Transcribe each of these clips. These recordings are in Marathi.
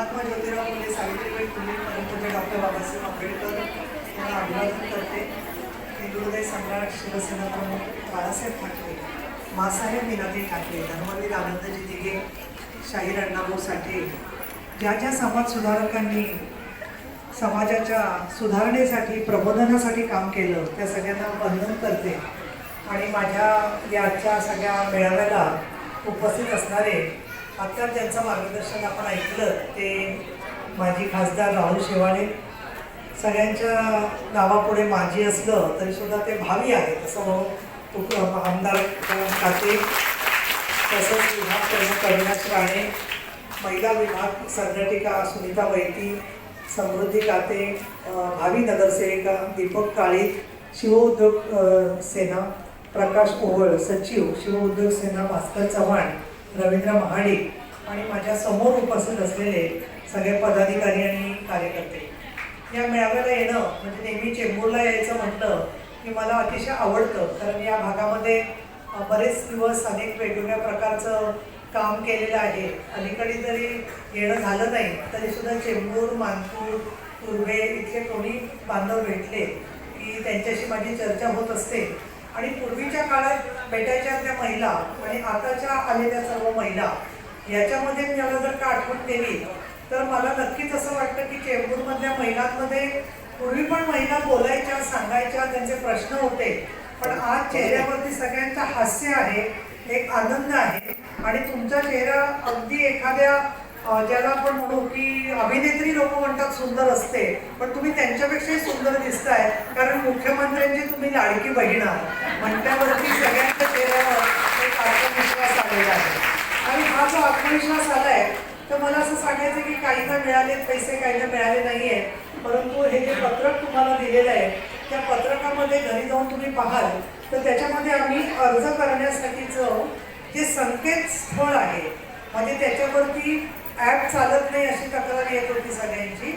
महात्मा ज्योतिराव फुले सावित्रीबाई फुले परमपूज्य डॉक्टर बाबासाहेब आंबेडकर यांना अभिवादन करते. हिंदुहृदय सम्राट शिवसेना प्रमुख बाळासाहेब ठाकरे मासाहेब मीनाताई ठाकरे धर्मवीर आनंदजी दिघे शाहीर अण्णाभाऊ साठे ज्या ज्या समाज सुधारकांनी समाजाच्या सुधारणेसाठी प्रबोधनासाठी काम केलं त्या सगळ्यांना वंदन करते. आणि माझ्या याच्या सगळ्या मेळाव्याला उपस्थित असणारे आता ज्यांचं मार्गदर्शन आपण ऐकलं ते माजी खासदार राहुल शेवाळे सगळ्यांच्या नावापुढे माजी असलं तरी सुद्धा ते भावी आहेत. असं म्हणून आमदार काते तसंच विभाग प्रमुख अविनाश राणे महिला विभाग संघटिका सुनीता वैती समृद्धी काते भावी नगरसेविका दीपक काळी शिवउद्योग सेना प्रकाश ओवळ सचिव शिवउद्योग सेना भास्कर चव्हाण रवींद्र महाडिक आणि माझ्यासमोर उपस्थित असलेले सगळे पदाधिकारी आणि कार्यकर्ते. या मेळाव्याला येणं म्हणजे नेहमी चेंबूरला यायचं म्हटलं की मला अतिशय आवडतं. कारण या भागामध्ये बरेच दिवस अनेक वेगवेगळ्या प्रकारचं काम केलेलं आहे. अलीकडे जरी येणं झालं नाही तरीसुद्धा चेंबूर मानपूर तुर्भे इथले कोणी बांधव भेटले की त्यांच्याशी माझी चर्चा होत असते. आणि पूर्वीच्या काळात भेटायच्या त्या महिला आणि आताच्या आलेल्या सर्व महिला याच्यामध्ये मी मला जर का आठवण केली तर मला नक्कीच असं वाटतं की चेंबूरमधल्या महिलांमध्ये पूर्वी पण महिला बोलायच्या सांगायच्या त्यांचे प्रश्न होते पण आज चेहऱ्यावरती सगळ्यांचं हास्य आहे एक आनंद आहे. आणि तुमचा चेहरा अगदी एखाद्या ज्याला आपण म्हणू की अभिनेत्री लोक म्हणतात सुंदर असते पण तुम्ही त्यांच्यापेक्षाही सुंदर दिसताय कारण मुख्यमंत्र्यांची तुम्ही लाडकी बहीण आहात. म्हटल्यावरती सगळ्यांच्या चेहऱ्यावर एक आत्मविश्वास आलेला आहे. आणि हा जो आत्मविश्वास आलाय तर मला असं सांगायचं की काहींना मिळाले पैसे काहींना मिळाले नाहीये. परंतु हे जे पत्रक तुम्हाला दिलेलं आहे त्या पत्रकामध्ये घरी जाऊन तुम्ही पाहाल तर त्याच्यामध्ये आम्ही अर्ज करण्यासाठीचं जे संकेतस्थळ आहे म्हणजे त्याच्यावरती ॲप चालत नाही अशी तक्रार येत होती सगळ्यांची.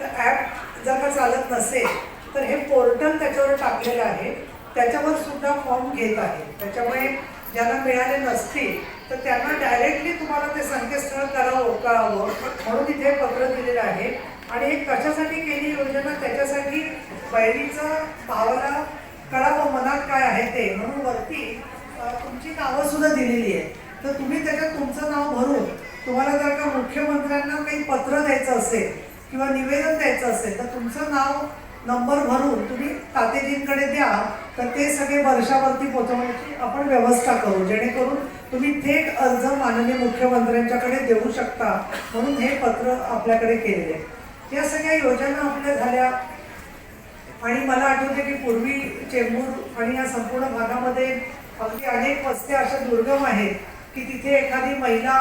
तर ॲप जर का चालत नसेल तर हे पोर्टल त्याच्यावर टाकलेलं आहे. त्याच्यावर सुद्धा फॉर्म घेत आहे. त्याच्यामुळे ज्यांना मिळाले नसतील तर त्यांना डायरेक्टली तुम्हाला ते संकेतस्थळ करावं कळावं म्हणून इथे पत्र दिलेलं आहे. आणि हे कशासाठी केली योजना? त्याच्यासाठी बहिणीचं भावाला कळावं मनात काय आहे ते. म्हणून वरती तुमची नावंसुद्धा दिलेली आहे तर तुम्ही त्याच्यात तुमचं नाव भरून तुम्हाला जर का मुख्यमंत्र्यांना काही पत्र द्यायचं असेल किंवा निवेदन द्यायचं असेल तर तुमचं नाव नंबर भरून तुम्ही तातेजींकडे द्या तर ते सगळे वर्षावरती पोहोचवण्याची आपण व्यवस्था करू. जेणेकरून तुम्ही थेट अर्ज माननीय मुख्यमंत्र्यांच्याकडे देऊ शकता म्हणून हे पत्र आपल्याकडे केलेले आहे. या सगळ्या योजना आपल्या झाल्या. आणि मला आठवते की पूर्वी चेंबूर आणि या संपूर्ण भागामध्ये अगदी अनेक वस्त्या अशा दुर्गम आहेत की तिथे एखादी महिला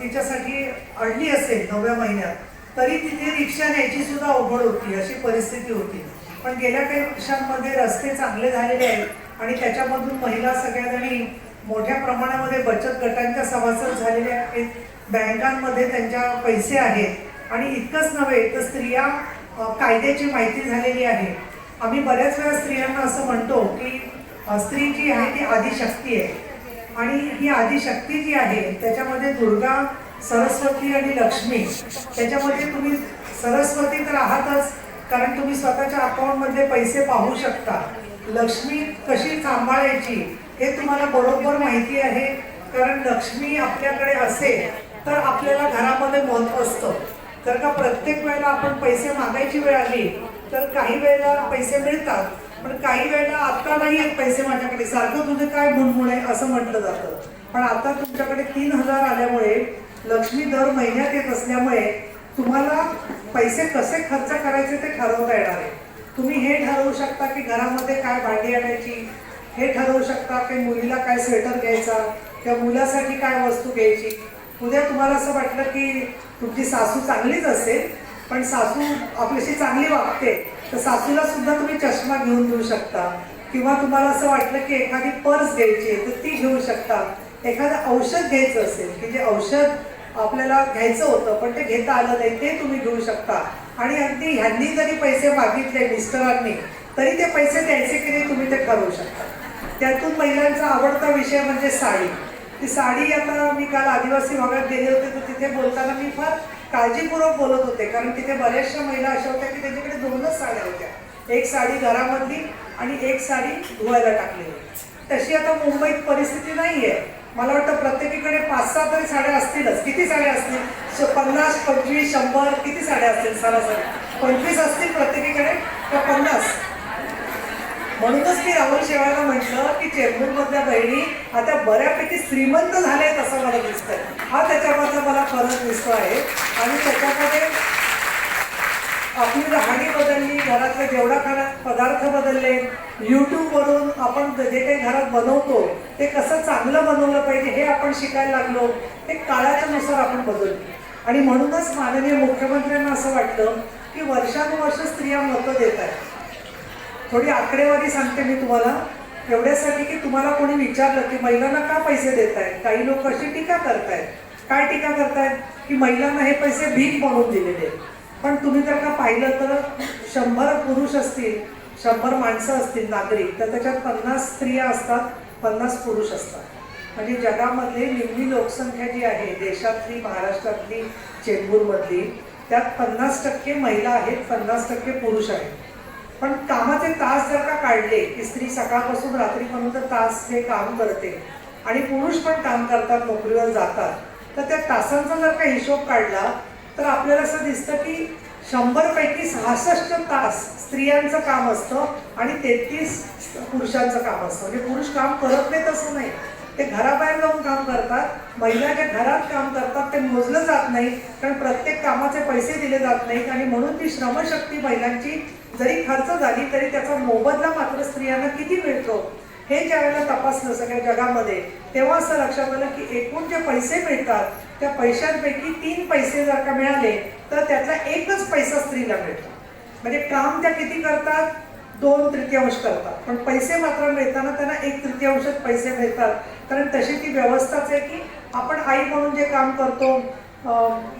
तिच्यासाठी अडली असेल नवव्या महिन्यात तरी तिथे रिक्षा न्यायची सुद्धा अवघड होती अशी परिस्थिती होती. पण गेल्या काही वर्षांमध्ये रस्ते चांगले झालेले आहेत आणि त्याच्यामधून महिला सगळ्याजणी मोठ्या प्रमाणामध्ये बचत गटांच्या सभासद झालेल्या आहेत. बँकांमध्ये त्यांच्या पैसे आहेत. आणि इतकंच नव्हे तर स्त्रिया कायद्याची माहिती झालेली आहे. आम्ही बऱ्याच वेळा स्त्रियांना असं म्हणतो की स्त्री जी आहे ती आदिशक्ती आहे. आणि ही आदिशक्ती जी आहे त्याच्यामध्ये दुर्गा सरस्वती आणि लक्ष्मी त्याच्यामध्ये तुम्ही सरस्वती तर आहातच कारण तुम्ही स्वतःच्या अकाउंटमध्ये पैसे पाहू शकता. लक्ष्मी कशी सांभाळायची हे तुम्हाला बरोबर माहिती आहे. कारण लक्ष्मी आपल्याकडे असेल तर आपल्याला घरामध्ये महत्त्व असतं. जर का प्रत्येक वेळेला आपण पैसे मागायची वेळ आली तर काही वेळेला पैसे मिळतात. पण काही वेळेला आता नाही आहेत पैसे माझ्याकडे. सारखं तुझं काय बुणबुण आहे असं म्हटलं जातं. पण आता तुमच्याकडे तीन हजार आल्यामुळे लक्ष्मी दर महिन्यात येत असल्यामुळे तुम्हाला पैसे कसे खर्च करायचे ते ठरवता येणार आहे. तुम्ही हे ठरवू शकता की घरामध्ये काय भांडी आणायची हे ठरवू शकता की मुलीला काय स्वेटर घ्यायचा किंवा मुलासाठी काय वस्तू घ्यायची. उद्या तुम्हाला असं वाटलं की तुमची सासू चांगलीच असेल पण सासू आपल्याशी चांगली वागते. तर सासूला सुद्धा तुम्ही चष्मा घेऊन देऊ शकता. किंवा तुम्हाला असं वाटलं की एखादी पर्स घ्यायची आहे तर ती घेऊ शकता. एखादं औषध घ्यायचं असेल की जे औषध आपल्याला घ्यायचं होतं पण ते घेता आलं नाही ते तुम्ही घेऊ शकता. आणि अगदी ह्यांनी जरी पैसे मागितले मिस्टरांनी तरी ते पैसे द्यायचे की नाही तुम्ही ते ठरवू शकता. त्यातून महिलांचा आवडता विषय म्हणजे साडी. ती साडी आता मी काल आदिवासी भागात गेले होते तर तिथे बोलताना मी फार काळजीपूर्वक बोलत होते कारण तिथे बऱ्याचशा महिला अशा होत्या की त्यांच्याकडे दोनच साड्या होत्या. एक साडी घरामधली आणि एक साडी धुवायला टाकली होती. तशी आता मुंबईत परिस्थिती नाही आहे मला वाटतं प्रत्येकीकडे पाच सहा तरी साड्या असतीलच. किती साड्या असतील? पन्नास पंचवीस शंभर किती साड्या असतील? सरासरी. पंचवीस असतील प्रत्येकीकडे का पन्नास. म्हणूनच मी राहुल शेवाळला म्हटलं की चेंबूरमधल्या बहिणी आता बऱ्यापैकी श्रीमंत झाले आहेत असं मला दिसतंय. हा त्याच्यामध्ये मला फरक दिसतो आहे. आणि त्याच्यामध्ये आपली राहणी बदलली घरातलं जेवढा खाना पदार्थ बदलले यूट्यूबवरून आपण जे काही घरात बनवतो ते कसं चांगलं बनवलं पाहिजे हे आपण शिकायला लागलो ते काळाच्या नुसार आपण बदललो आणि म्हणूनच माननीय मुख्यमंत्र्यांना असं वाटलं की वर्षानुवर्ष स्त्रिया मतं देत आहेत. थोडी आकडेवारी सांगते मी तुम्हाला. एवढ्यासाठी की तुम्हाला कोणी विचारलं की महिलांना का पैसे देत आहेत काही लोक अशी टीका करतायत. काय टीका करतायत? की महिलांना हे पैसे भीक म्हणून दिलेले पण तुम्ही जर का पाहिलं तर शंभर पुरुष असतील शंभर माणसं असतील नागरिक तर त्याच्यात पन्नास स्त्रिया असतात पन्नास पुरुष असतात. म्हणजे जगामधली निम्मी लोकसंख्या जी आहे देशातली महाराष्ट्रातली चेंबूरमधली त्यात पन्नास टक्के महिला आहेत पन्नास टक्के पुरुष आहेत. पण कामाचे तास जर का काढले की स्त्री सकाळपासून रात्रीपर्यंत तास हे काम करते आणि पुरुष पण काम करतात नोकरीवर जातात तर त्या तासांचा जर का हिशोब काढला तर आपल्याला असं दिसतं की शंभरपैकी सहासष्ट तास स्त्रियांचं काम असतं आणि तेहतीस पुरुषांचं काम असतं. म्हणजे पुरुष काम करत नाहीत असं नाही. ते घराबाहेर जाऊन काम करतात महिला ज्या घरात काम करतात ते मोजलं जात नाही कारण प्रत्येक कामाचे पैसे दिले जात नाहीत आणि म्हणून ती श्रमशक्ती महिलांची जरी खर्च झाली तरी त्याचा मोबदला मात्र स्त्रियांना किती मिळतो हे ज्या वेळेला तपासलं सगळ्या जगामध्ये तेव्हा असं लक्षात आलं की एकूण जे पैसे मिळतात त्या पैशांपैकी तीन पैसे जर का मिळाले तर त्यातला एकच पैसा स्त्रीला मिळतो. म्हणजे काम त्या किती करतात? दोन तृतीयांश करतात. पण पैसे मात्र मिळताना त्यांना एक तृतीयांशच पैसे मिळतात. कारण तशी ती व्यवस्थाच आहे की आपण आई म्हणून जे काम करतो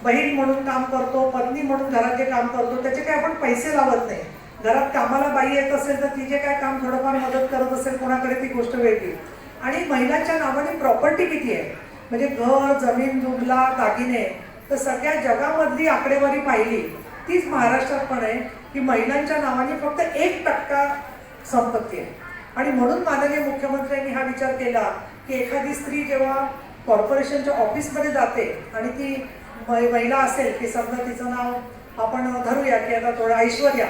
बहीण म्हणून काम करतो पत्नी म्हणून घरात जे काम करतो त्याचे काही आपण पैसे लावत नाही. घरात कामाला बाई येत असेल तर तिचे काय काम थोडंफार मदत करत असेल कोणाकडे ती गोष्ट वेगळी. आणि महिलांच्या नावाने प्रॉपर्टी किती आहे? म्हणजे घर जमीन जुमला दागिने. तर सगळ्या जगामधली आकडेवारी पाहिली तीच महाराष्ट्रात पण आहे. की महिलांच्या नावाने फक्त एक टक्का संपत्ती आहे. आणि म्हणून माननीय मुख्यमंत्र्यांनी हा विचार केला की एखादी स्त्री जेव्हा कॉर्पोरेशनच्या ऑफिसमध्ये जाते आणि ती महिला असेल की समजा तिचं नाव आपण धरूया की आता थोडं ऐश्वर्या.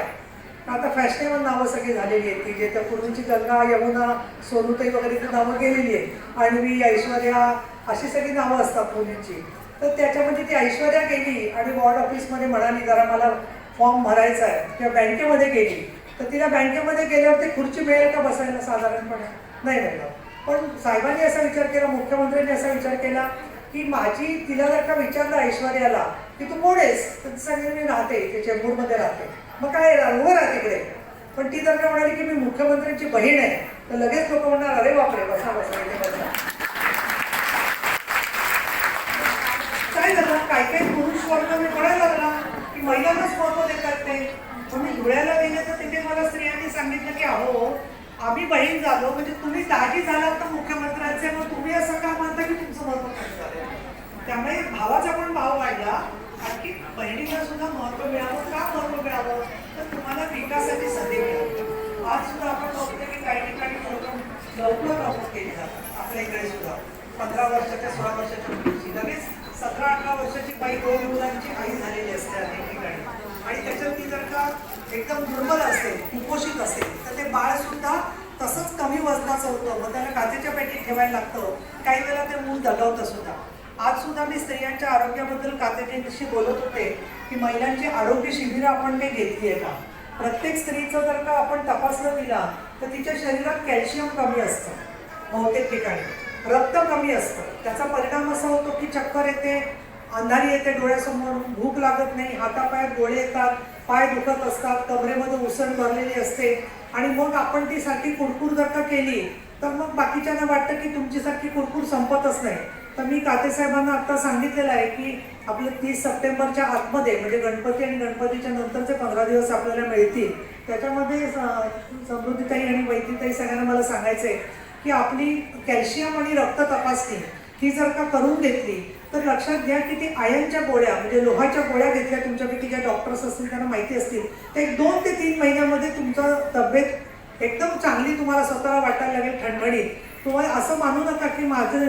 आता फॅशनेबल नावं सगळी झालेली आहेत. की जे त्या पूर्वीची गंगा यमुना सोनुताई वगैरे ती नावं गेलेली आहे आणवी ऐश्वर्या अशी सगळी नावं असतात मुलींची. तर त्याच्यामध्ये ती ऐश्वर्या गेली आणि वॉर्ड ऑफिसमध्ये म्हणाली जरा मला फॉर्म भरायचा आहे. किंवा बँकेमध्ये गेली तर तिला बँकेमध्ये गेल्यावर ती खुर्ची मिळेल का बसायला साधारणपणे? नाही मिळणार. पण साहेबांनी असा विचार केला मुख्यमंत्र्यांनी असा विचार केला की माझी तिला जर का विचारलं ऐश्वर्याला की तू कोण आहेस? तर ती सांगेल मी राहते ते चेंबूरमध्ये राहते. मग काय उभं राहा तिकडे पण ती जर का म्हणाली की मी मुख्यमंत्र्यांची बहीण आहे तर लगेच लोक म्हणणार अरे बापरे बसा बसा इथे बसा काय झालं काय काय पुरुष वर्ग मी म्हणायला लागला की महिलांनाच महत्त्व देतात धुळ्याला गेले तर तिथे मला स्त्रियांनी सांगितलं की अहो आम्ही बहीण झालो म्हणजे तुम्ही दाजी झालात तर मुख्यमंत्र्यांचे मग तुम्ही असं का मानता की तुमचं महत्त्व झालं त्यामुळे भावाचा पण भाव वाढला. आणखी बहिणीला सुद्धा महत्त्व मिळावं का महत्त्व मिळावं? तर तुम्हाला विकासाची संधी मिळावी. आज सुद्धा आपण बघतो की काही ठिकाणी लोक लवकर केली जातात. आपल्या इकडे सुद्धा. पंधरा वर्षाच्या सोळा वर्षाच्या मुलीची. लगेच सतरा अठरा वर्षाची बाई दोन मुलांची आई झालेली असते अनेक ठिकाणी. आणि त्याच्यात एकदम दुर्बल असेल कुपोषित असेल तर ते बाळ सुद्धा तसंच कमी वजनाचं होतं. मग त्याला काचेच्या पेटीत ठेवायला लागतं. काही वेळेला ते मूल दगावतं सुद्धा. आज सुद्धा मी स्त्रियांच्या आरोग्याबद्दल कातेजींशी बोलत होते की महिलांची आरोग्य शिबिरं आपण काही घेतली आहे का? प्रत्येक स्त्रीचं जर का आपण तपासलं दिला तर तिच्या शरीरात कॅल्शियम कमी असतं. बहुतेक ठिकाणी. रक्त कमी असतं. त्याचा परिणाम असा होतो की चक्कर येते अंधारी येते डोळ्यासमोर भूक लागत नाही हातापायात गोळे येतात पाय दुखत असतात कमरेमध्ये उसण भरलेली असते आणि मग आपण ती सारखी कुरकुर जर का केली तर मग बाकीच्यांना वाटतं की तुमची कुरकुर संपतच नाही. तर मी कातेसाहेबांना आत्ता सांगितलेलं आहे की आपलं तीस सप्टेंबरच्या आतमध्ये म्हणजे गणपती आणि गणपतीच्या नंतरचे पंधरा दिवस आपल्याला मिळतील. त्याच्यामध्ये समृद्धीताई आणि वैद्यताई सगळ्यांना मला सांगायचं आहे की आपली कॅल्शियम आणि रक्त तपासणी ही जर का करून घेतली तर लक्षात घ्या की ते आयनच्या गोळ्या म्हणजे लोहाच्या गोळ्या घेतल्या तुमच्यापैकी ज्या डॉक्टर्स असतील त्यांना माहिती असतील तर एक दोन ते तीन महिन्यामध्ये तुमचं तब्येत एकदम चांगली तुम्हाला स्वतःला वाटायला लागेल ठणठणीत. तुम्हाला असं मानू नका की माझं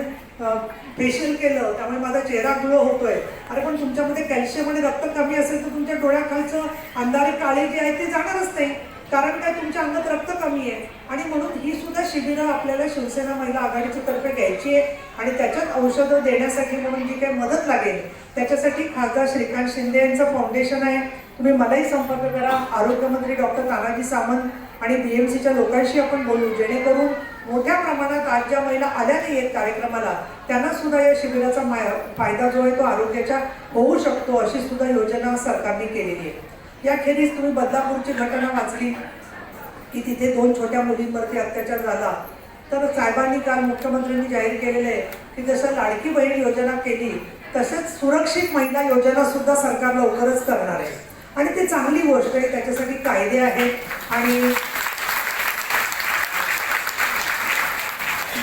फेशियल केलं त्यामुळे माझा चेहरा ग्लो होतोय. अरे पण तुमच्यामध्ये कॅल्शियम आणि रक्त कमी असेल तर तुमच्या डोळ्याखालचं अंधारी काळे जे आहे ते जाणारच नाही. कारण काय तुमच्या अंगात रक्त कमी आहे. आणि म्हणून ही सुद्धा शिबिरं आपल्याला शिवसेना महिला आघाडीची तर्फे घ्यायची आहे आणि त्याच्यात औषधं देण्यासाठी म्हणून जी काही मदत लागेल त्याच्यासाठी खासदार श्रीकांत शिंदे यांचं फाउंडेशन आहे. तुम्ही मलाही संपर्क करा. आरोग्यमंत्री डॉक्टर तानाजी सामंत आणि बी एम सीच्या लोकांशी आपण बोलू. जेणेकरून मोठ्या प्रमाणात आज ज्या महिला आल्या नाही आहेत कार्यक्रमाला त्यांना सुद्धा या शिबिराचा मा- फायदा जो आहे तो आरोग्याच्या होऊ शकतो अशी सुद्धा योजना सरकारने केलेली आहे. याखेरीज तुम्ही बदलापूरची घटना वाचली. की तिथे दोन छोट्या मुलींवरती अत्याचार झाला. तर साहेबांनी काल मुख्यमंत्र्यांनी जाहीर केलेलं आहे की जसं लाडकी बहीण योजना केली तसेच सुरक्षित महिला योजना सुद्धा सरकार लवकरच करणार आहे. आणि ते चांगली गोष्ट आहे त्याच्यासाठी कायदे आहेत. आणि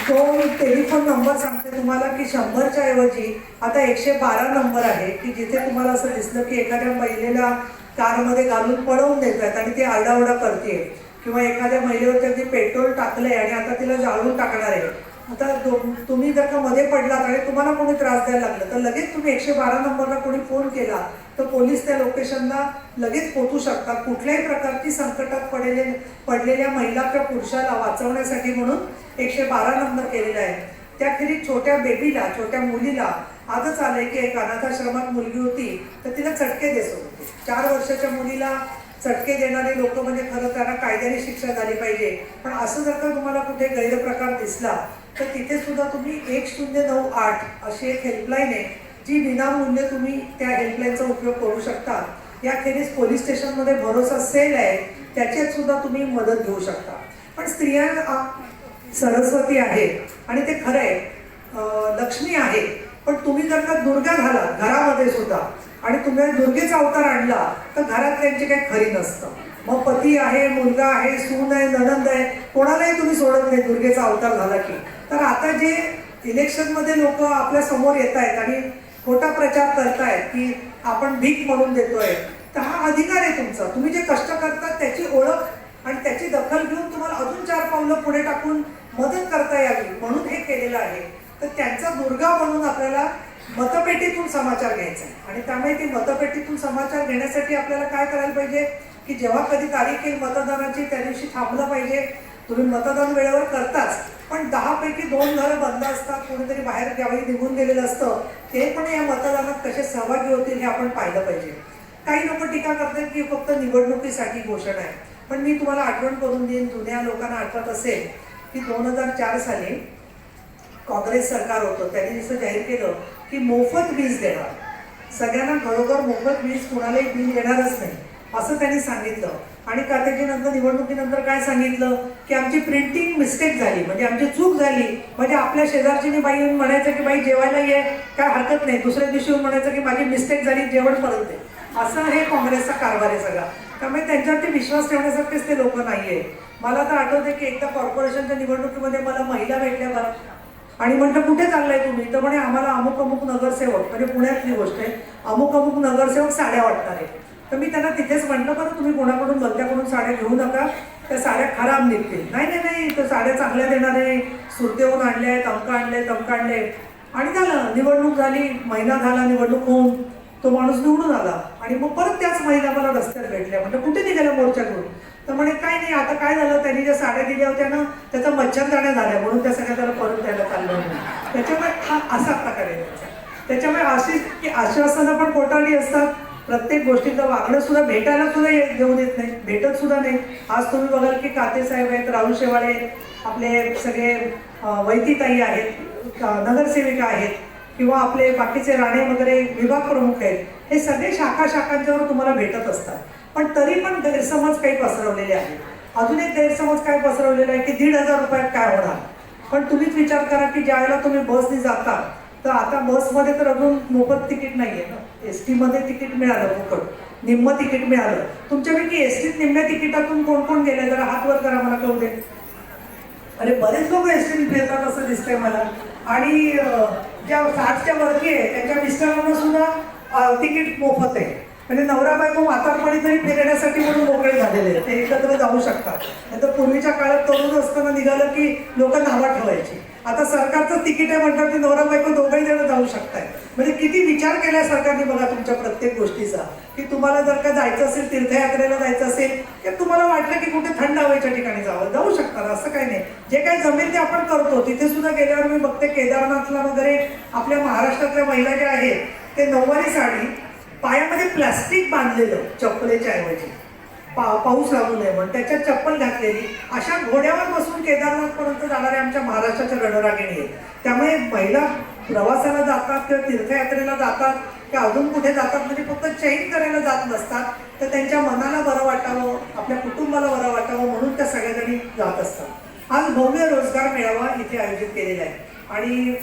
दोन टेलिफोन नंबर सांगते तुम्हाला की शंभरच्या ऐवजी आता एकशे बारा नंबर आहे की जिथे तुम्हाला असं दिसलं की एखाद्या महिलेला कारमध्ये घालून पळवून देत आहेत आणि ती आरडाओरडा करते किंवा एखाद्या महिलेवरती त्यांनी पेट्रोल टाकलंय आणि आता तिला जाळून टाकणार आहे. आता तुम्ही जर का मध्ये पडलात आणि तुम्हाला कोणी त्रास द्यायला लागलं तर लगेच तुम्ही एकशे बारा नंबरला कोणी फोन केला तर पोलीस त्या लोकेशनला लगेच पोचू शकतात. कुठल्याही प्रकारची संकटात पडलेले पडलेल्या महिला किंवा पुरुषाला वाचवण्यासाठी म्हणून एकशे बारा नंबर केलेला आहे. त्याखेरीज छोट्या बेबीला छोट्या मुलीला आजच आलंय की एक अनाथाश्रमात मुलगी होती तर तिला चटके देत होते चार वर्षाच्या मुलीला चटके देणारे लोक म्हणजे खरं त्यांना कायद्याने शिक्षा झाली पाहिजे. पण असं जर का तुम्हाला कुठे गैरप्रकार दिसला तर तिथे सुद्धा तुम्ही एक शून्य नऊ आठ अशी एक हेल्पलाईन आहे जी विनामूल्य तुम्ही त्या हेल्पलाईनचा उपयोग करू शकता. याखेरीज पोलीस स्टेशनमध्ये भरोसा सेल आहे त्याच्यात सुद्धा तुम्ही मदत घेऊ शकता. पण स्त्रिया सरस्वती आहे आणि ते खरं आहे. लक्ष्मी आहे. पण तुम्ही जर का दुर्गा झाला घरामध्ये सुद्धा आणि तुम्ही दुर्गेचा अवतार आणला तर घरात त्यांची काही खरी नसतं. मग पती आहे मुलगा आहे सून आहे नणंद आहे कोणालाही तुम्ही सोडत नाही दुर्गेचा अवतार झाला की. तर आता जे इलेक्शनमध्ये लोक आपल्यासमोर येत आहेत आणि खोटा प्रचार करतायत की आपण भीक म्हणून देतोय तर हा अधिकार आहे तुमचा. तुम्ही जे कष्ट करतात त्याची ओळख आणि त्याची दखल घेऊन तुम्हाला अजून चार पावलं पुढे टाकून मदत करता यावी म्हणून हे केलेलं आहे. तर त्यांचा दुर्गा म्हणून आपल्याला मतपेटीतून समाचार घ्यायचा आहे. आणि त्यामुळे ती मतपेटीतून समाचार घेण्यासाठी आपल्याला काय करायला पाहिजे? की जेव्हा कधी तारीख येईल मतदानाची त्या दिवशी थांबलं पाहिजे. तुम्ही मतदान वेळेवर करताच. पण दहापैकी दोन घरं बंद असतात कोणीतरी बाहेर ज्यावेळी निघून गेलेलं असतं. ते पण या मतदानात कसे सहभागी होतील हे आपण पाहिलं पाहिजे. काही लोक टीका करतात की फक्त निवडणुकीसाठी घोषणा आहे. पण मी तुम्हाला आठवण करून देईन जुन्या लोकांना आठवत असेल की दोन हजार चार साली काँग्रेस सरकार होतं. त्यांनी जसं जाहीर केलं की मोफत वीज देणार. सगळ्यांना घरोघर मोफत वीज कुणालाही बिल येणारच नाही असं त्यांनी सांगितलं. आणि का त्याच्यानंतर निवडणुकीनंतर काय सांगितलं? की आमची प्रिंटिंग मिस्टेक झाली म्हणजे आमची चूक झाली. म्हणजे आपल्या शेजारची बाई येऊन म्हणायचं की बाई जेवायला ये काय हरकत नाही. दुसऱ्या दिवशी येऊन म्हणायचं की माझी मिस्टेक झाली जेवण परत दे. असं हे काँग्रेसचा कारभार आहे सगळा. त्यामुळे त्यांच्यावरती विश्वास ठेवण्यासारखेच ते लोक नाहीये. मला तर आठवते की एकदा कॉर्पोरेशनच्या निवडणुकीमध्ये मला महिला भेटल्या मला आणि म्हटलं कुठे चाललाय तुम्ही? तर म्हणे आम्हाला अमुक अमुक नगरसेवक म्हणजे पुण्यातली गोष्ट आहे. अमुक अमुक नगरसेवक साड्या वाटणार आहे तर मी त्यांना तिथेच म्हटलं बरं तुम्ही कोणाकडून भलत्याकडून साड्या घेऊ नका. त्या साड्या खराब निघतील. नाही नाही नाही तर साड्या चांगल्या देणार आहे. सुरतेहून आणल्या आहेत अंक आणले तमका आणले आणि झालं निवडणूक झाली महिना झाला निवडणूक होऊन. तो माणूस निवडून आला. आणि मग परत त्याच महिला मला रस्त्यात भेटल्या म्हटलं कुठे निघाल्या मोर्चा घेऊन? तर म्हणे काय नाही आता काय झालं? त्यांनी ज्या साड्या दिल्या होत्या ना त्याचा मच्छरदाण्या झाल्या. म्हणून त्या सगळ्या त्याला परत द्यायला चाललं त्याच्यामुळे हा असा प्रकार आहे त्याच्यामुळे अशी की आश्वासनं पण कोटाडी असतात. प्रत्येक गोष्टीचं वागणं सुद्धा भेटायला सुद्धा ये- देऊ देत नाही. भेटत सुद्धा नाही. आज तुम्ही बघाल की काते साहेब आहेत राहुल शेवाळे आपले सगळे अं, वैतीताई आहेत नगरसेविका आहेत. किंवा आपले बाकीचे राणे वगैरे विभाग प्रमुख आहेत हे सगळे शाखा शाखांच्यावर तुम्हाला भेटत असतात. पण तरी पण गैरसमज काही पसरवलेले आहेत. अजून एक गैरसमज काय पसरवलेला आहे की दीड हजार रुपयात काय होणार? पण तुम्हीच विचार करा की ज्यावेळेला तुम्ही बसने जाता तर आता बसमध्ये तर अजून मोफत तिकीट नाहीये ना. एसमध्ये तिकीट मिळालं फुकट. निम्म तिकीट मिळालं. तुमच्यापैकी एस टीत निम्म्या तिकिटातून कोण कोण गेले? जरा हात वर करा मला कळू दे. अरे बरेच लोक एस टीत फिरतात असं दिसतंय मला. आणि ज्या साठच्या वरती आहे. त्यांच्या मिस्टरांना सुद्धा तिकीट मोफत आहे. म्हणजे नवरा बायको म्हातारपणी तरी फिरण्यासाठी म्हणून मोकळे झालेले ते एकत्र जाऊ शकतात. नाहीतर पूर्वीच्या काळात तरुण असताना निघालं की लोक नावा ठेवायची. आता सरकारचं तिकीट आहे म्हणतात की नवरा बायको दोघंही जण जाऊ शकताय म्हणजे किती विचार केलाय सरकारने बघा तुमच्या प्रत्येक गोष्टीचा. की तुम्हाला जर का जायचं असेल तीर्थयात्रेला जायचं असेल तर तुम्हाला वाटलं की कुठे थंड हवेच्या ठिकाणी जावं. जाऊ शकतात असं काही नाही. जे काही जमेल ते आपण करतो. तिथे सुद्धा गेल्यावर मी बघते केदारनाथला वगैरे आपल्या महाराष्ट्रातल्या महिला ज्या आहेत ते नऊवारी साडी पायामध्ये प्लास्टिक बांधलेलं चप्पलेच्या ऐवजी. पा पाऊस लागू नये म्हणून त्याच्यात चप्पल घातलेली. अशा घोड्यावर बसून केदारनाथपर्यंत जाणाऱ्या आमच्या महाराष्ट्राच्या रणरागिणी आहेत. त्यामुळे महिला प्रवासाला जातात किंवा तीर्थयात्रेला जातात किंवा अजून कुठे जातात म्हणजे फक्त चैन करायला जात नसतात तर त्यांच्या मनाला बरं वाटावं आपल्या कुटुंबाला बरं वाटावं म्हणून त्या सगळ्याजणी जात असतात. आज भव्य रोजगार मेळावा इथे आयोजित केलेला आहे. आणि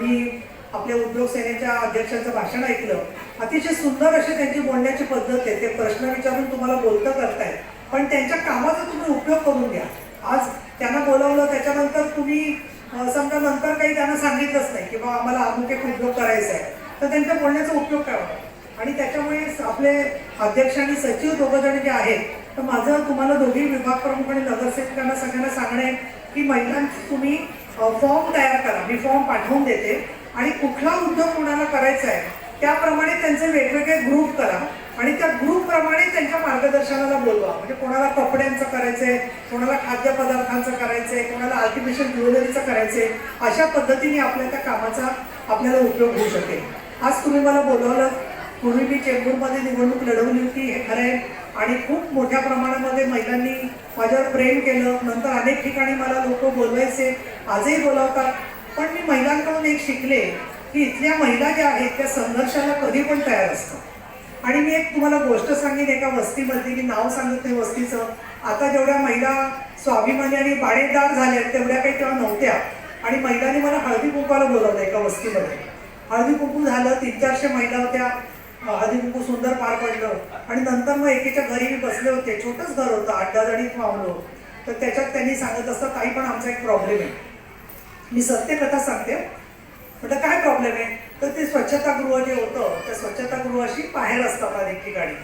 मी आपल्या उद्योग सेनेच्या अध्यक्षांचं भाषण ऐकलं. अतिशय सुंदर अशी त्यांची बोलण्याची पद्धत आहे. ते प्रश्न विचारून तुम्हाला बोलतं करतायत. पण त्यांच्या कामाचा तुम्ही उपयोग करून घ्या. आज त्यांना बोलावलं त्याच्यानंतर तुम्ही समजा नंतर काही त्यांना सांगितलंच नाही की बाबा आम्हाला अमुक एक उद्योग करायचा आहे. तर त्यांच्या बोलण्याचा उपयोग काय होता? आणि त्याच्यामुळे आपले अध्यक्ष आणि सचिव दोघं जण जे आहेत तर माझं तुम्हाला दोघी विभाग प्रमुख आणि नगरसेवकांना सगळ्यांना सांगणं आहे की महिलांची तुम्ही फॉर्म तयार करा. मी फॉर्म पाठवून देते. आणि कुठला उद्योग कोणाला करायचा आहे त्याप्रमाणे त्यांचे वेगवेगळे ग्रुप करा. आणि त्या ग्रुपप्रमाणे त्यांच्या मार्गदर्शनाला बोलवा. म्हणजे कोणाला कपड्यांचं करायचंय कोणाला खाद्यपदार्थांचं करायचंय कोणाला आर्टिफिशियल ज्वेलरीचं करायचंय अशा पद्धतीने आपल्या त्या कामाचा आपल्याला उपयोग होऊ शकेल. आज तुम्ही मला बोलवलं पूर्वी मी चेंबूरमध्ये निवडणूक लढवली होती हे खरं आहे. आणि खूप मोठ्या प्रमाणामध्ये महिलांनी माझ्यावर प्रेम केलं. नंतर अनेक ठिकाणी मला लोक बोलवायचे. आजही बोलावतात. पण मी महिलांकडून एक शिकले की इथल्या महिला ज्या आहेत त्या संघर्षाला कधी पण तयार असतात. आणि मी एक तुम्हाला गोष्ट सांगेन एका वस्तीमधली मी नाव सांगत नाही वस्तीचं. आता जेवढ्या महिला स्वाभिमानी आणि बाणेदार झाल्या तेवढ्या काही तेव्हा नव्हत्या. आणि महिलांनी मला हळदी कुंकाला बोलवलं एका वस्तीमध्ये. हळदी कुंकू झालं तीन चारशे महिला होत्या. हळदी कुंकू सुंदर पार पडलं. आणि नंतर मग एकेच्या घरी मी बसले होते. छोटंच घर होतं आठ दहा जणी मावलो तर त्याच्यात त्यांनी सांगत असतं काही पण आमचा एक प्रॉब्लेम आहे. मी सत्य कथा सांगते. म्हटलं काय प्रॉब्लेम आहे? तर ते स्वच्छतागृह जे होतं त्या स्वच्छतागृहाशी बाहेर असतात अनेक ठिकाणी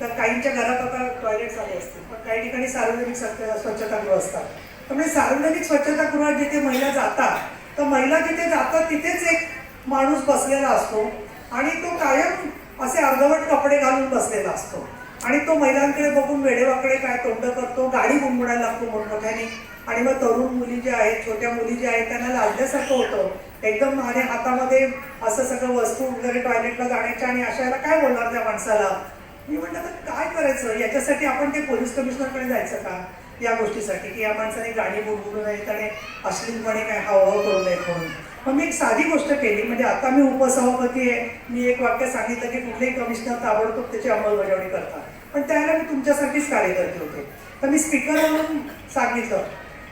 तर काहींच्या घरात आता टॉयलेट झाले असते पण काही ठिकाणी सार्वजनिक स्वच्छतागृह असतात. त्यामुळे म्हणजे सार्वजनिक स्वच्छतागृहात जिथे महिला जातात तर महिला जिथे जातात तिथेच एक माणूस बसलेला असतो आणि तो कायम असे अर्धवट कपडे घालून बसलेला असतो. आणि तो महिलांकडे बघून वेडेवाकडे काय तोंड करतो गाडी गुणगुणायला लागतो मोठमोठ्याने. आणि मग तरुण मुली ज्या आहेत छोट्या मुली ज्या आहेत त्यांना लाजल्यासारखं होतं. एकदम आणि हातामध्ये असं सगळं वस्तू वगैरे टॉयलेटला जाण्याच्या आणि अशाला काय बोलणार त्या माणसाला? मी म्हटलं तर काय करायचं? याच्यासाठी आपण ते पोलीस कमिशनरकडे जायचं का? या गोष्टीसाठी की या माणसाने गाणी बुडबुडू नयेत आणि अश्लीलपणे काय हावभाव करू नये म्हणून. मग मी एक साधी गोष्ट केली म्हणजे आता मी उपसभापती आहे. मी एक वाक्य सांगितलं की कुठलेही कमिशनर ताबडतोब त्याची अंमलबजावणी करतात. पण त्याला मी तुमच्यासाठीच कार्यकर्ते होते. तर मी स्पीकरवरून सांगितलं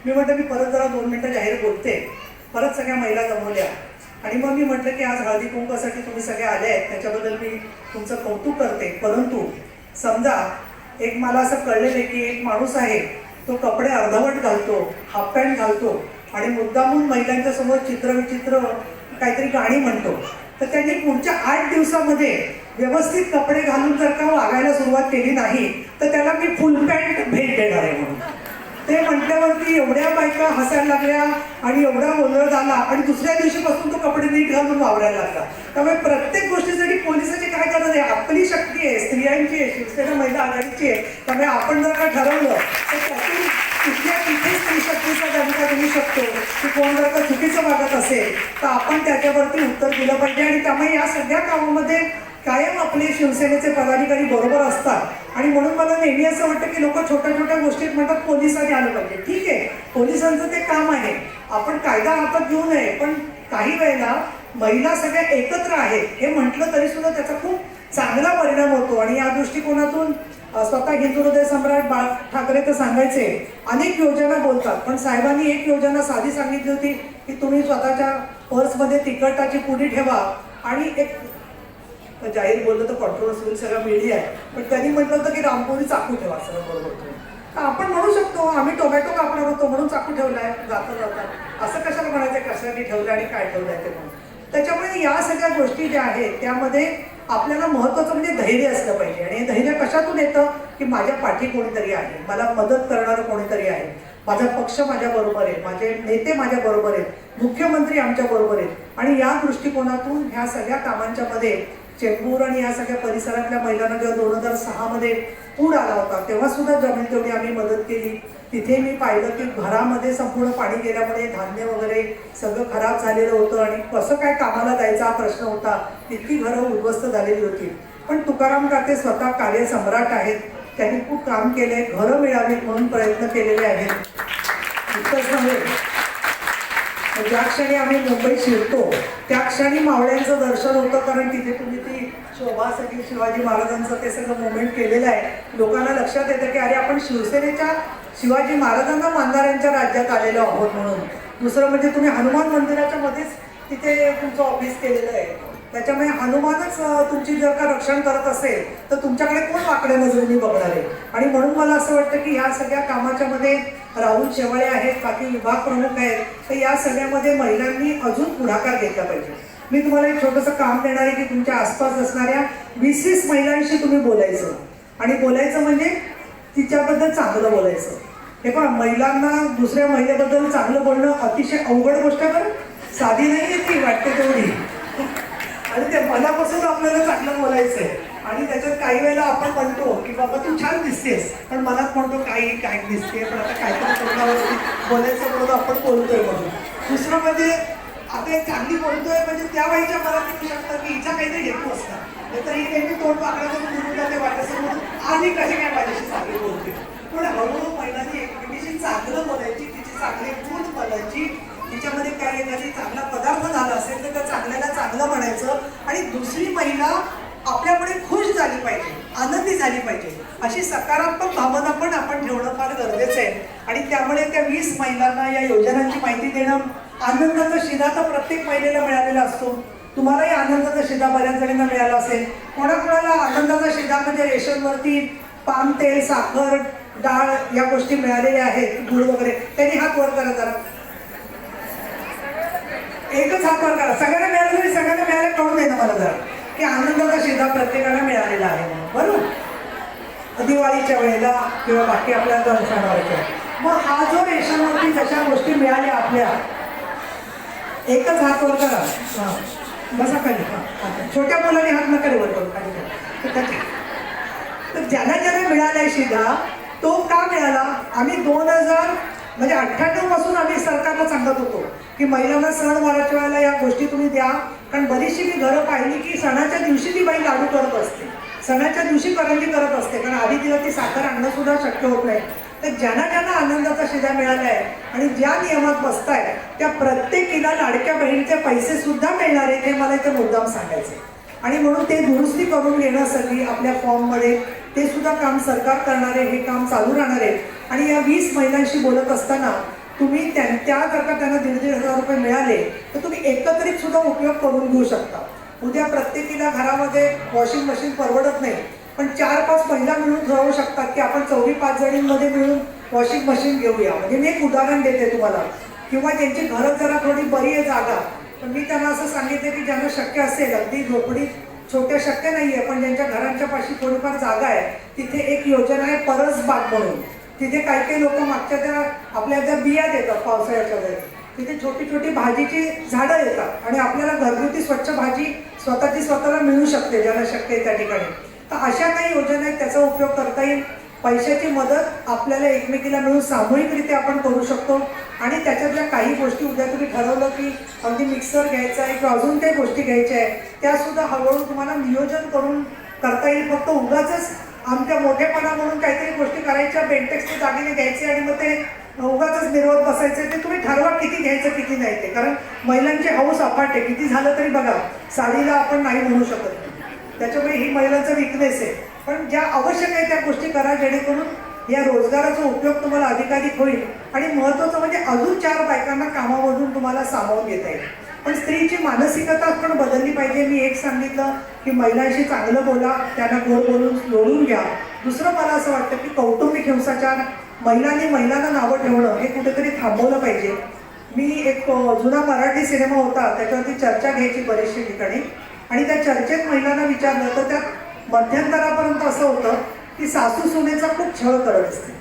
मी म्हटलं मी परत जरा दोन मिनटं जाहीर बोलते. परत सगळ्या महिला जमवल्या. आणि मग मी म्हटलं की आज हळदी कुंकासाठी तुम्ही सगळे आले आहेत. त्याच्याबद्दल मी तुमचं कौतुक करते. परंतु समजा एक मला असं कळलेलं आहे की एक माणूस आहे तो कपडे अर्धवट घालतो हाफ पॅन्ट घालतो आणि मुद्दामून महिलांच्या समोर चित्रविचित्र काहीतरी गाणी म्हणतो. तर त्यांनी पुढच्या आठ दिवसामध्ये व्यवस्थित कपडे घालून जर का वागायला सुरुवात केली नाही तर त्याला मी फुल पॅन्ट भेट देणार आहे म्हणून. ते म्हटल्यावरती एवढ्या बायका हसायला लागल्या आणि एवढा गोंधळ झाला आणि दुसऱ्या दिवशीपासून तो कपडे नीट घालून वावरायला लागला. त्यामुळे प्रत्येक गोष्टीसाठी पोलिसाची काय गरज आहे? आपली शक्ती आहे स्त्रियांची आहे शिवसेना महिला आघाडीची आहे. त्यामुळे आपण जर का ठरवलं तर त्यातून तिथल्या तिथे स्त्री शक्तीचा भूमिका देऊ शकतो? की कोण जर का चुकीचं वागत असेल तर आपण त्याच्यावरती उत्तर दिलं पाहिजे. आणि त्यामुळे या सगळ्या कामामध्ये कायम आपले शिवसेनेचे पदाधिकारी बरोबर असतात. आणि म्हणून मला नेहमी असं वाटतं की लोक छोट्या छोट्या गोष्टीत म्हणतात पोलिसांनी आलं पाहिजे. ठीक आहे पोलिसांचं ते काम आहे. आपण कायदा हातात घेऊ नये पण काही वेळेला महिला सगळ्या एकत्र आहेत हे म्हटलं तरी सुद्धा त्याचा खूप चांगला परिणाम होतो. आणि या दृष्टिकोनातून स्वतः हिंदू हृदय सम्राट बाळ ठाकरे तर सांगायचे अनेक योजना बोलतात. पण साहेबांनी एक योजना साधी सांगितली होती की तुम्ही स्वतःच्या पर्समध्ये तिकटाची पुडी ठेवा आणि एक जाहीर बोललं तर कॉन्ट्रोवर्सी होईल सगळं मिळी आहे. पण त्यांनी म्हटलं होतं की रामपुरी चाकू ठेवा सगळं बरोबर आपण म्हणू शकतो आम्ही टोमॅटो कापणार होतो म्हणून चाकू ठेवलाय जाता जातात. असं कशाला म्हणायचं कशासाठी ठेवलं आणि काय ठेवलंय ते म्हणून? त्याच्यामुळे या सगळ्या गोष्टी ज्या आहेत त्यामध्ये आपल्याला महत्त्वाचं म्हणजे धैर्य असलं पाहिजे. आणि हे धैर्य कशातून येतं? की माझ्या पाठी कोणीतरी आहे मला मदत करणारं कोणीतरी आहे. माझा पक्ष माझ्या बरोबर आहे माझे नेते माझ्या बरोबर आहेत मुख्यमंत्री आमच्या बरोबर आहेत. आणि या दृष्टिकोनातून ह्या सगळ्या कामांच्या मध्ये चेंबूर आणि या सगळ्या परिसरातल्या महिलांना जेव्हा दोन हजार सहामध्ये पूर आला होता तेव्हा सुद्धा जमेल तेवढी आम्ही मदत केली. तिथे मी पाहिलं की घरामध्ये संपूर्ण पाणी गेल्यामुळे धान्य वगैरे सगळं खराब झालेलं होतं आणि कसं काय कामाला जायचा हा प्रश्न होता इतकी घरं उद्ध्वस्त झालेली होती. पण तुकाराम काते स्वतः कार्यसम्राट आहेत त्यांनी खूप काम केले घरं मिळावीत म्हणून प्रयत्न केलेले आहेत. इतकंच नव्हे. ज्या क्षणी आम्ही मुंबईत शिरतो त्या क्षणी मावळ्यांचं दर्शन होतं कारण तिथे तुम्ही ती शोभा सगळी शिवाजी महाराजांचं ते सगळं मुवमेंट केलेलं आहे. लोकांना लक्षात येतं की अरे आपण शिवसेनेच्या शिवाजी महाराजांना मानणाऱ्यांच्या राज्यात आलेलो आहोत म्हणून. दुसरं म्हणजे तुम्ही हनुमान मंदिराच्या मध्येच तिथे तुमचं ऑफिस केलेलं आहे. त्याच्यामुळे हनुमानच तुमची जर का रक्षण करत असेल तर तुमच्याकडे कोण वाकड्या नजरेने बघणार? आहे आणि म्हणून मला असं वाटतं की ह्या सगळ्या कामाच्या मध्ये राहुल शेवाळे आहेत बाकी विभाग प्रमुख आहेत तर या सगळ्यामध्ये महिलांनी अजून पुढाकार घेतला पाहिजे. मी तुम्हाला एक छोटंसं काम देणार आहे की तुमच्या आसपास असणाऱ्या वीस वीस महिलांशी तुम्ही बोलायचं. आणि बोलायचं म्हणजे तिच्याबद्दल चांगलं बोलायचं. हे पण महिलांना दुसऱ्या महिलेबद्दल चांगलं बोलणं अतिशय अवघड गोष्ट आहे बरं. साधी नाही आहे ती वाटते तेवढी. आणि ते मनापासून आपल्याला चांगलं बोलायचं आहे आणि त्याच्यात काही वेळेला आपण म्हणतो की बाबा तू छान दिसतेस. पण मनात म्हणतो काही काय दिसते पण आता काहीतरी तोंडावरती बोलायचं म्हणून आपण बोलतोय म्हणून. दुसरं म्हणजे आता एक चांगली बोलतोय म्हणजे त्या वेळीच्या मनात येऊ शकतं की हिचा काहीतरी हेतू असतात नाही तर ही नेहमी तोंड पाकडाचं बोलून जाते वाटायचं म्हणून आणि कशी काय माझ्याशी चांगली बोलते. पण हळूहळू महिलांनी एकमेकीशी चांगलं बोलायची तिची चांगली गुण मला तिच्यामध्ये काय एखादी चांगला पदार्थ झाला असेल तर त्या चांगल्याला करायचं आणि दुसरी महिला आपल्याकडे खुश झाली पाहिजे आनंदी झाली पाहिजे. अशी सकारात्मक भावना पण आपण ठेवणं फार गरजेचं आहे. आणि त्यामुळे त्या वीस महिलांना या योजनांची माहिती देणं आनंदाचा शिधा तर प्रत्येक महिलेला मिळालेला असतो. तुम्हालाही आनंदाचा शिधा बऱ्याच जणींना मिळाला असेल. कोणाकोणाला आनंदाचा शिधा म्हणजे रेशनवरती पाम तेल साखर डाळ या गोष्टी मिळालेल्या आहेत गुळ वगैरे. त्यांनी हात वर करा जरा. एकच हात वर करा. सगळ्यांना मिळालं तरी सगळ्यांना मिळालं कळून दे ना मला जरा. की आनंदाचा शिधा प्रत्येकाला मिळालेला आहे. बरोबर? दिवाळीच्या वेळेला किंवा बाकी आपल्या दर्शनावरच्या मग हा जो रेशनवरती जशा गोष्टी मिळाल्या आपल्या एकच हात वर करा. बसा खाली. छोट्या मुलांनी हात नका रे वर खाली तर ज्याला ज्याला मिळाला शिधा तो का मिळाला? आम्ही दोन हजार म्हणजे अठ्ठ्याण्णवपासून आम्ही सरकारला सांगत होतो. की महिलांना सण वाराच्या वेळेला या गोष्टी तुम्ही द्या. कारण बरीचशी मी घरं पाहिली की सणाच्या दिवशी ती बाई लाडू करत असते. सणाच्या दिवशी करंजी करत असते. कारण आधी तिला ती साखर आणणं सुद्धा शक्य होत नाही. तर ज्यांना ज्यांना आनंदाचा शिधा मिळाला आहे आणि ज्या नियमात बसताय त्या प्रत्येकीला लाडक्या बहिणीचे पैसे सुद्धा मिळणार आहेत हे मला इथे मुद्दाम सांगायचे आणि म्हणून ते दुरुस्ती करून घेण्यासाठी आपल्या फॉर्ममध्ये ते सुद्धा काम सरकार करणारे हे काम चालू राहणार आहे. आणि या वीस महिलांशी बोलत असताना तुम्ही त्या त्या जर का त्यांना दीड दीड हजार रुपये मिळाले तर तुम्ही एकत्रित सुद्धा उपयोग करून घेऊ शकता. उद्या प्रत्येकीला घरामध्ये वॉशिंग मशीन परवडत नाही पण चार पाच महिला मिळून ठरवू शकतात की आपण चौघी पाच जणींमध्ये मिळून वॉशिंग मशीन घेऊया. म्हणजे मी एक उदाहरण देते तुम्हाला. किंवा ज्यांची घरं जरा थोडी बरी आहे जागा पण मी त्यांना असं सांगितलं की ज्यांना शक्य असेल अगदी झोपडी छोट्या शक्य नाही आहे पण ज्यांच्या घरांच्या पाशी थोडीफार जागा आहे तिथे एक योजना आहे परस बाग म्हणून. तिथे काही काही लोक मागच्या त्या आपल्या ज्या बिया देतात पावसाळ्याच्या वेळेस तिथे छोटी छोटी भाजीची झाडं येतात आणि आपल्याला घरगुती स्वच्छ भाजी स्वतःची स्वतःला मिळू शकते ज्याला शक्य आहे त्या ठिकाणी. तर अशा काही योजना आहेत त्याचा उपयोग करता येईल. पैशाची मदत आपल्याला एकमेकीला मिळून सामूहिकरित्या आपण करू शकतो. आणि त्याच्यातल्या काही गोष्टी उद्या तुम्ही ठरवलं की अगदी मिक्सर घ्यायचा आहे किंवा अजून काही गोष्टी घ्यायच्या आहे त्यासुद्धा हळूहळू तुम्हाला नियोजन करून करता येईल. फक्त उगाच आमच्या मोठेपणा म्हणून काहीतरी गोष्टी करायच्या बेंटेक्सचे दागिने घ्यायचे आणि मग ते उगाच मिरवत बसायचे. ते तुम्ही ठरवा किती घ्यायचं किती नाही ते. कारण महिलांची हौस अपाट आहे. किती झालं तरी बघा साडीला आपण नाही म्हणू शकत. त्याच्यामुळे ही महिलांचा विकनेस आहे. पण ज्या आवश्यक आहे त्या गोष्टी करा जेणेकरून या रोजगाराचा उपयोग तुम्हाला अधिकाधिक होईल. आणि महत्त्वाचं म्हणजे अजून चार बायकांना कामामधून तुम्हाला सामावून घेता येईल. पण स्त्रीची मानसिकता पण बदलली पाहिजे. मी एक सांगितलं की महिलांशी चांगलं बोला त्यांना गोड बोलून जोडून घ्या. दुसरं मला असं वाटतं की कौटुंबिक हिंसाचार महिलांनी महिलांना नावं ठेवणं हे कुठेतरी थांबवलं पाहिजे. मी एक जुना मराठी सिनेमा होता त्याच्यावरती चर्चा घ्यायची बरेचशी ठिकाणी. आणि त्या चर्चेत महिलांना विचारलं तर त्यात मध्यंतरापर्यंत असं होतं की सासू सुनेचा खूप छळ करत असते.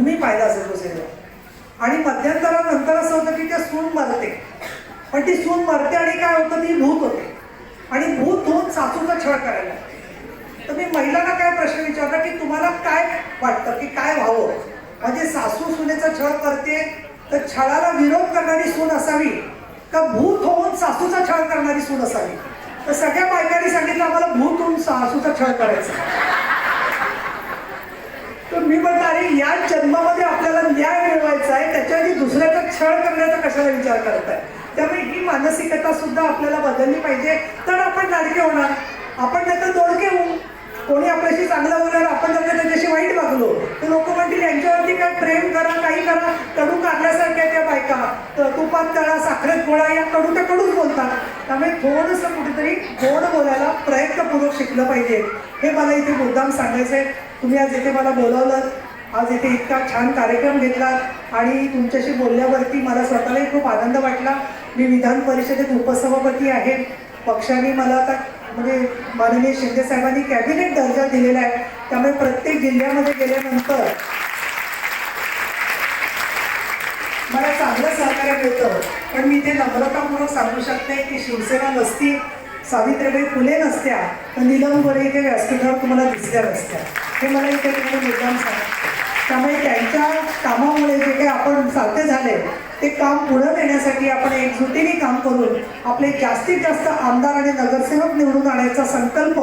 मी पाहिला असेल तो सिनेमा. आणि मध्यंतरानंतर असं होतं की त्या सून मरते पण ती सून मरते आणि काय होतं ती भूत होते. आणि भूत होऊन सासूचा छळ करायला तर मी महिलांना काय प्रश्न विचारला की तुम्हाला काय वाटतं की काय व्हावं? म्हणजे सासू सुनेचा छळ करते तर छळाला विरोध करणारी सून असावी? का भूत होऊन सासूचा छळ करणारी सून असावी? तर सगळ्या बायकांनी सांगितलं आम्हाला भूत होऊन सासूचा छळ करायचा तर मी म्हणत अरे या जन्मामध्ये आपल्याला न्याय मिळवायचा आहे त्याच्याआधी दुसऱ्याचा छळ करण्याचा कशाला विचार करताय? त्यामुळे ही मानसिकता सुद्धा आपल्याला बदलली पाहिजे. तर आपण लाडके होणार. आपण त्याचं दोडके होऊ. कोणी आपल्याशी चांगलं बोलणार आपण जर त्याच्याशी वाईट वागलो तर लोक म्हणतील यांच्यावरती काय प्रेम करा काही करा. कडू काढल्यासारख्या त्या बायका. तुपात तळा साखरेत गोळा या कडू त्या कडूच बोलतात. त्यामुळे थोडंसं कुठेतरी गोड बोलायला प्रयत्नपूर्वक शिकलं पाहिजे. हे मला इथे मुद्दाम सांगायचं आहे तुम्ही आज इथे मला बोलावलं आज इथे इतका छान कार्यक्रम घेतला आणि तुमच्याशी बोलल्यावरती मला स्वतःलाही खूप आनंद वाटला. मी विधान परिषदेत उपसभापती आहे. पक्षाने मला आता म्हणजे माननीय शिंदे साहेबांनी कॅबिनेट दर्जा दिलेला आहे. त्यामुळे प्रत्येक जिल्ह्यामध्ये गेल्यानंतर मला चांगलं सहकार्य मिळतं. पण मी ते नम्रतापूर्वक सांगू शकते की शिवसेना नसती सावित्रीबाई फुले नसत्या तर निलम गोरे इथे व्यासपीठावर तुम्हाला दिसल्या नसत्या. हे मला इथे तुम्ही मुद्दाम सांगते त्यामुळे त्यांच्या कामामुळे जे काही आपण साध्य झाले ते काम पुढं नेण्यासाठी आपण एकजुटीने काम करून आपले जास्तीत जास्त आमदार आणि नगरसेवक निवडून आणायचा संकल्प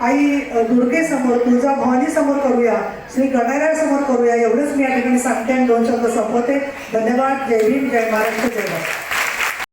आई दुर्गेसमोर तुळजाभवानी समोर करूया श्री गणाऱ्यासमोर करूया एवढंच मी या ठिकाणी सांगते आणि दोन शब्द संपवते. धन्यवाद. जय हिंद जय महाराष्ट्र. जय भारत.